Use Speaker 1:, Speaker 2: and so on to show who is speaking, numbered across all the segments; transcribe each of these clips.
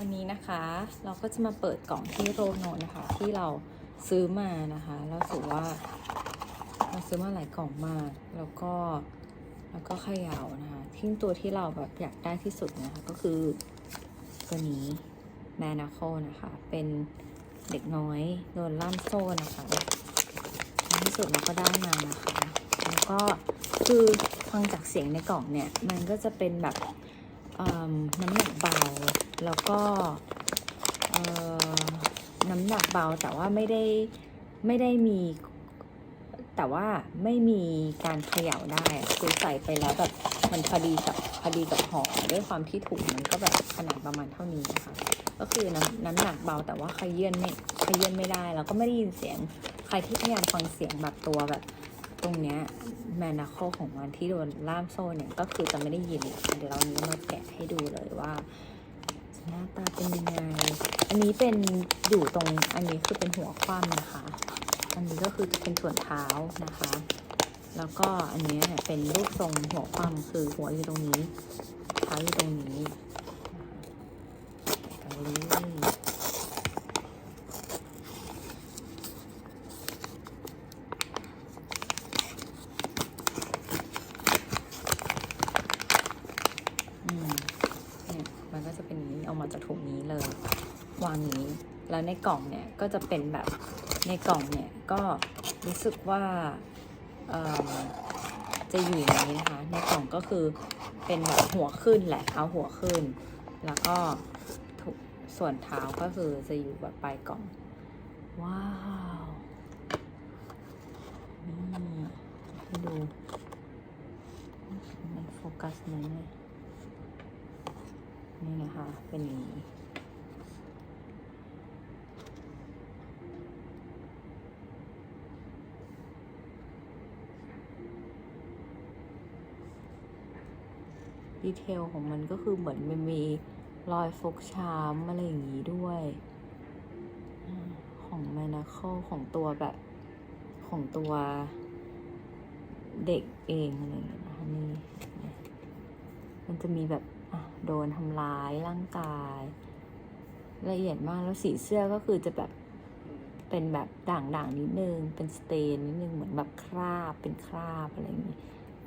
Speaker 1: วันนี้นะคะเราก็จะมาเปิดกล่องที่โรโนนะคะ ที่เราซื้อมานะคะเราถือว่า เราซื้อมาหลายกล่องมาก แล้วก็แล้วก็ขยาวนะคะที่ตัวที่เราแบบอยากได้ที่สุดนะคะก็คือตัวนี้แมนาโคนะคะ เป็นเด็กน้อยโดนล่ามโซ่นะคะที่สุดเราก็ได้มานะคะ แล้วก็คือฟังจากเสียงในกล่องเนี่ย มันก็จะเป็นแบบ น้ำหนักเบา แล้วก็น้ำหนักเบาแต่ว่าไม่ได้ไม่ได้มี แต่ว่าไม่มีการเขย่าได้คือใส่ไปแล้วแบบมันพอดีกับพอดีกับห่อด้วยความที่ถุงมันก็แบบขนาดประมาณเท่านี้นะคะ ก็คือน้ำน้ำหนักเบาแต่ว่าขยื่นไม่ขยื่นไม่ได้ แล้วก็ไม่ได้ยินเสียงใครที่พยายามฟังเสียงแบบตัวแบบ ตรงเนี้ยแมนาโคของมันที่โดนล่ามโซ่เนี่ย ก็คือจะไม่ได้ยินเดี๋ยวเรานี้มาแกะให้ดูเลยว่าหน้าตาเป็นยังไง อันนี้เป็นอยู่ตรงอันนี้คือเป็นหัวคว่ำนะคะ อันนี้ก็คือจะเป็นส่วนเท้านะคะ แล้วก็อันเนี้ยเนี่ยเป็นรูปทรงหัวคว่ำคือหัวอยู่ตรงนี้ เท้าอยู่ตรงนี้นะคะเอาเลยอืมเนี่ยมันก็จะเป็นอย่างนี้เอามาจากถุงนี้เลย วางนี้ แล้วในกล่องเนี่ยก็จะเป็นแบบในกล่องเนี่ยก็รู้สึกว่าจะอยู่อย่างนี้นะคะ ในกล่องก็คือเป็นแบบหัวขึ้นแหละเอาหัวขึ้น แล้วก็ส่วนเท้าก็คือจะอยู่แบบปลายกล่อง ว้าวนี่ให้ดูมันโฟกัสไหมเนี่ยนี่นะคะ เป็นอย่างนี้ ดีเทลของมันก็คือเหมือนมันมีรอยฟกช้ำอะไรอย่างนี้ด้วย ของแมนาโคของตัวแบบของตัวเด็กเองอะไรอย่างเงี้ยนะคะนี่มันจะมีแบบอะโดนทำร้ายร่างกาย ละเอียดมากแล้วสีเสื้อก็คือจะแบบเป็นแบบด่างๆนิดนึง เป็นสเตนนิดนึงเหมือนแบบคราบเป็นคราบอะไรอย่างนี้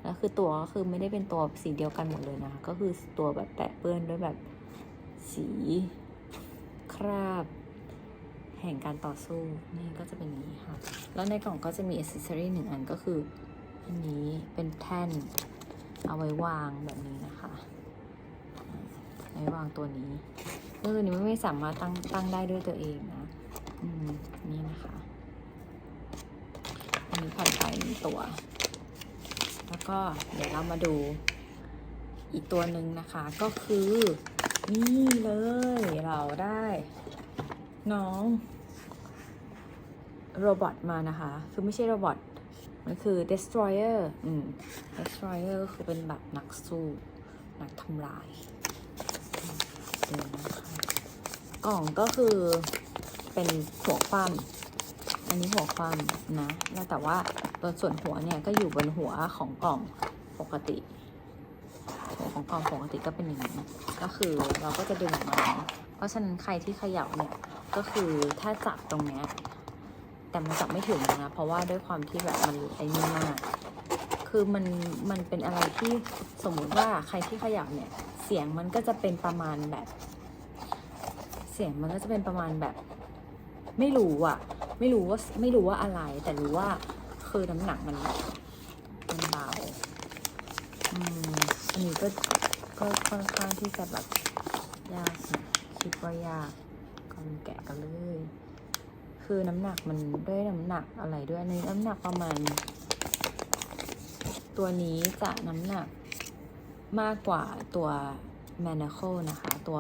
Speaker 1: แล้วคือตัวก็คือไม่ได้เป็นตัวสีเดียวกันหมดเลยนะคะก็คือตัวแบบแปะเปื้อนด้วยแบบสีคราบ แห่งการต่อสู้นี่ก็จะเป็นนี้ค่ะ แล้วในกล่องก็จะมีอ c เซอรี่หนึ่งอันก็คืออันนี้เป็นแท่นเอาไว้วางแบบนี้นะคะเอาไว้วางตัวนี้ตัวนี้ไม่สามารถตั้งตั้งได้ด้วยตัวเองนะอืมนี่นะคะอันนี้ผ่านไปหนึ่งตัว ก็เดี๋ยวเรามาดูอีกตัวหนึ่งนะคะก็คือ นี่เลยเราได้ น้อง โรบอทมานะคะ คือไม่ใช่โรบอทมันคือ destroyer อืม destroyer ก็คือเป็นแบบนักสู้ นักทำลายนะคะกล่องก็คือเป็นหัวความ อันนี้หัวความนะ แต่ว่า ตัวส่วนหัวเนี่ยก็อยู่บนหัวของกล่องปกติ หัวของกล่องปกติก็เป็นอย่างนี้ ก็คือเราก็จะดึงออกมา เพราะฉะนั้นใครที่เขย่าเนี่ยก็คือถ้าจับตรงเนี้ยแต่มันจับไม่ถึงนะเพราะว่าด้วยความที่แบบมันไอ้นี่มาก คือมันมันเป็นอะไรที่สมมุติว่าใครที่เขย่าเนี่ยเสียงมันก็จะเป็นประมาณแบบ เสียงมันก็จะเป็นประมาณแบบ ไม่รู้อะไม่รู้ว่าไม่รู้ว่าอะไร แต่รู้ว่า คือน้ำหนักมันมันเบาอืมอันนี้ก็ก็ค่อนข้างที่จะแบบยากนะคิดว่ายากก็มาแกะกันเลย คือน้ำหนักมันด้วยน้ำหนักอะไรด้วยอันน้ำหนักประมาณ ตัวนี้จะน้ำหนักมากกว่าตัว m a n a c l e นะคะ ตัว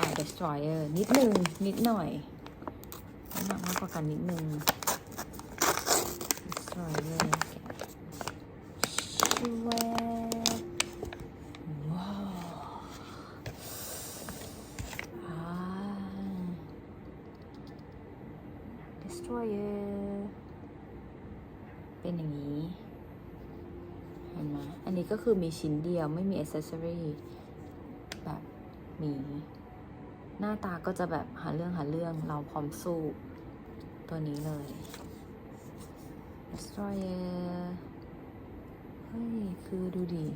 Speaker 1: uh, Destroyer นิดนึง นิดหน่อยน้ำหนักมากกว่ากันนิดนึง Destroyer ชิวว้าวอ่า Destroyer เป็นอย่างนี้ เห็นไหมอันนี้ก็คือมีชิ้นเดียวไม่มีอ c เซสซอรี่แบบมี หน้าตาก็จะแบบหาเรื่องหาเรื่องเราพร้อมสู้ตัวนี้เลย destroyer เฮ้ย คือดูดี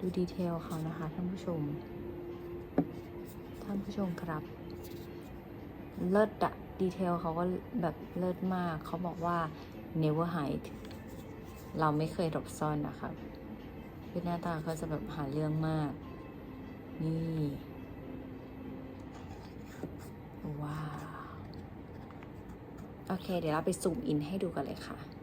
Speaker 1: ดูดีเทลเขานะคะท่านผู้ชม ท่านผู้ชมครับ เลิศอะดีเทลเขาก็แบบเลิศมาก เขาบอกว่า never hide เราไม่เคยหลบซ่อนนะคะคือหน้าตาเขาจะแบบหาเรื่องมาก นี่ ว้าว โอเค เดี๋ยวเราไปซูมอินให้ดูกันเลยค่ะ